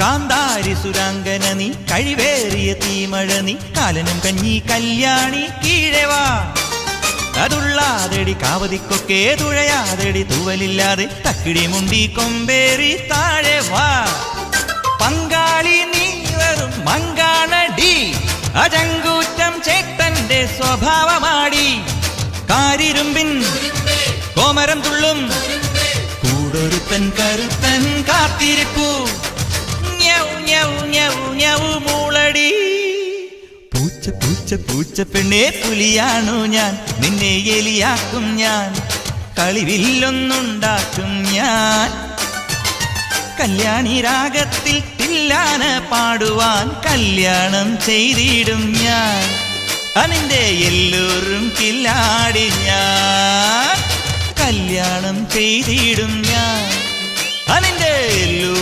കാന്താരി സുരാങ്കന നീ കഴിവേറിയ തീമഴ നീ കാലനും കഞ്ഞി കല്യാണി കീഴവാ അതുള്ളാതെടി കാവതിക്കൊക്കെ തുഴയാതെടി തൂവലില്ലാതെ തക്കിടി മുണ്ടി കൊമ്പേറി താഴെ വാ. പങ്കാളി നീ വെറും മങ്കാണടി അജങ്കൂറ്റം ചേട്ടന്റെ സ്വഭാവമാടി. കാരിരുമ്പിൻ കോമരം തുള്ളും കൂടൊരുത്തൻ കരുത്തൻ കാത്തിരിപ്പു. ഞൗ ഞൗ മൂളടി. പൂച്ച പൂച്ച പൂച്ച പെണ്ണെ പുലിയാണു ഞാൻ. നിന്നെ എലിയാക്കും ഞാൻ. കളിവില്ലൊന്നുണ്ടാക്കും ഞാൻ. കല്യാണി രാഗത്തിൽ തില്ലാന പാടുവാൻ കല്യാണം ചെയ്തിടും ഞാൻ. അനിന്റെ എല്ലാവരും കില്ലാടി ഞാൻ. കല്യാണം ചെയ്തിടും ഞാൻ. അനിന്റെ കില്ലാടി